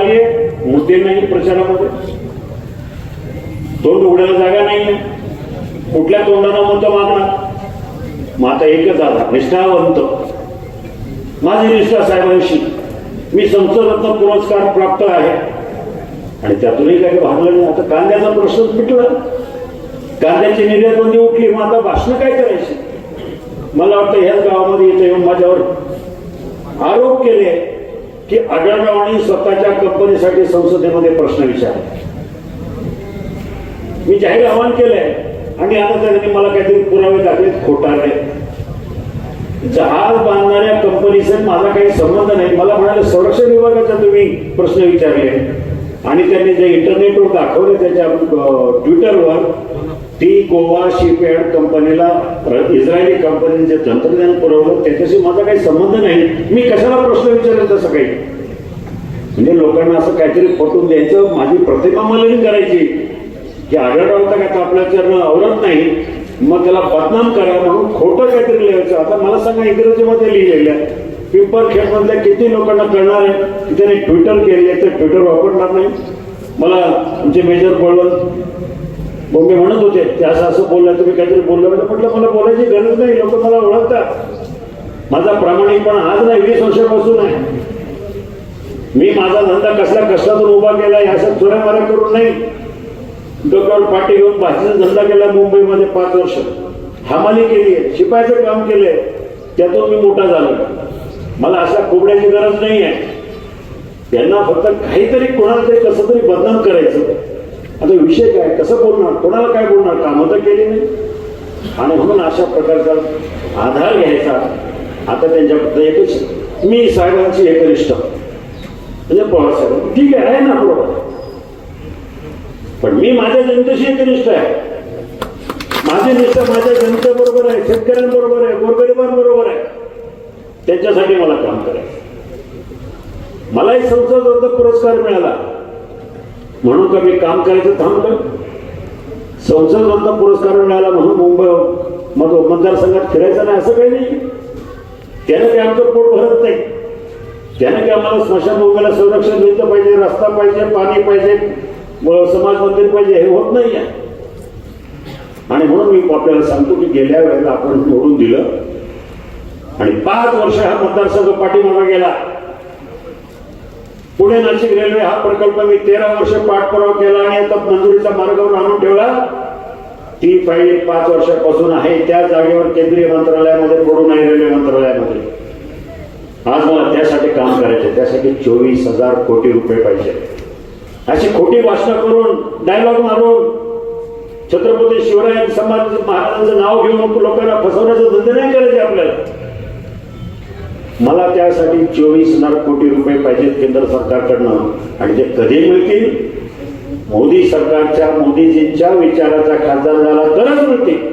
आली आहे मुद्दे नाही प्रचारामध्ये. तोंड उघडायला जागा नाही कुठल्या तोंडाला म्हणतो मागणार? मग आता एकच आला निष्ठावंत. माझी निष्ठा साहेबांशी. मी संसदरत्न पुरस्कार प्राप्त आहे. आणि त्यातूनही काही भागलं नाही. आता कांद्याचा प्रश्न मिटला कांद्याची निर्यात बंदी उठली. मग आता काय करायची? मला वाटतं ह्याच गावामध्ये इथे येऊन माझ्यावर आरोप केले. की आढळरावांनी स्वतःच्या कंपनीसाठी संसदेमध्ये प्रश्न विचारले. मी जाहीर आवाहन केलंय आणि आता त्यांनी मला काहीतरी पुरावे दाखलेत खोटारले जहाज बांधणाऱ्या कंपनीचा माझा काही संबंध नाही. मला म्हणाले संरक्षण विभागाचा तुम्ही प्रश्न विचारले. आणि त्यांनी जे इंटरनेटवर दाखवले त्याच्या ट्विटरवर ती गोवा शिपयार्ड कंपनीला इस्रायली कंपनीने जे तंत्रज्ञान पुरवलं त्याच्याशी माझा काही संबंध नाही. मी कशाला प्रश्न विचारेल तसं काही? म्हणजे लोकांना असं काहीतरी पटवून द्यायचं माझी प्रतिमा मलिनी करायची. की आढळला तर काय आपल्या चरण आवरत नाही. मग त्याला बदनाम करा म्हणून खोटं काहीतरी लिहायचं. आता मला सांगा इंग्रजीमध्ये लिहिलेलं आहे. पिंपर खेळमधल्या किती लोकांना कळणार आहे? की त्याने ट्विटर केले तर ट्विटर वापरणार नाही? मला आमचे मेजर बळवंत बॉम्बे म्हणत होते त्या असं असं बोललं तुम्ही काहीतरी बोललं. म्हणजे म्हटलं मला बोलायची गरज नाही लोक मला ओळखतात. माझा प्रामाणिकपणा आज नाही वीस वर्षापासून आहे. मी माझा धंदा कसल्या कष्टातून उभा केला अशा थोड्या मारा करून नाही. डोक्यावर पाठी घेऊन भाषेचा धंदा केला मुंबईमध्ये पाच वर्ष. हमाली केली आहे शिपायचं काम केलंय त्यातून मी मोठा झालो मला अशा कोबड्याची गरज नाही आहे त्यांना फक्त काहीतरी कोणाला तरी कसं तरी बदनाम करायचं. विषय काय कसं बोलणार? कोणाला काय बोलणार? कामं तर केली नाही आणि म्हणून अशा प्रकारचा आधार घ्यायचा. आता त्यांच्याबद्दल एकच मी साहेबांची एकनिष्ठ म्हणजे पवार साहेब ठीक आहे आहे ना बरोबर. पण मी माझ्या जनतेशी एकनिष्ठ आहे. माझी निष्ठा माझ्या जनतेबरोबर आहे शेतकऱ्यांबरोबर आहे गोरगरिबांबरोबर आहे. त्यांच्यासाठी मला काम करायचं. मलाही संसद पुरस्कार मिळाला. म्हणून का मी काम करायचं थांबलं? संसद रत्न पुरस्कार मिळाला म्हणून मुंबई मधो मतदारसंघात फिरायचं नाही असं काही नाही. त्याने काही आमचं पोट भरत नाही. त्याने काही आम्हाला स्मशानभूमीला संरक्षण दिलं पाहिजे रस्ता पाहिजे पाणी पाहिजे समाज मंदिर पाहिजे हे होत नाही आहे. आणि म्हणून मी आपल्याला सांगतो की गेल्या वेळेला आपण निवडून दिलं. आणि पाच वर्ष हा मतदारसंघ पाठीमागा गेला. पुणे नाशिक रेल्वे हा प्रकल्प मी तेरा वर्ष पाठपुरावा केला आणि आता मंजुरीचा मार्गावर आणून ठेवला. ती फाईल पाच वर्षापासून आहे. त्या जागेवर केंद्रीय मंत्रालयामध्ये पडू नाही रेल्वे मंत्रालयामध्ये. आज मला त्यासाठी काम करायचे त्यासाठी चोवीस हजार कोटी रुपये पाहिजे. अशी खोटी भाषणं करून डायलॉग मारून छत्रपती शिवराय समाज महाराजांचं नाव घेऊन लोकांना फसवण्याचा धंदे नाही करायचे आपल्याला. मला त्यासाठी चोवीस हजार कोटी रुपये पाहिजेत केंद्र सरकारकडनं. आणि ते कधी मिळतील मोदी सरकारच्या मोदीजींच्या विचाराचा खासदार झाला तरच मिळतील.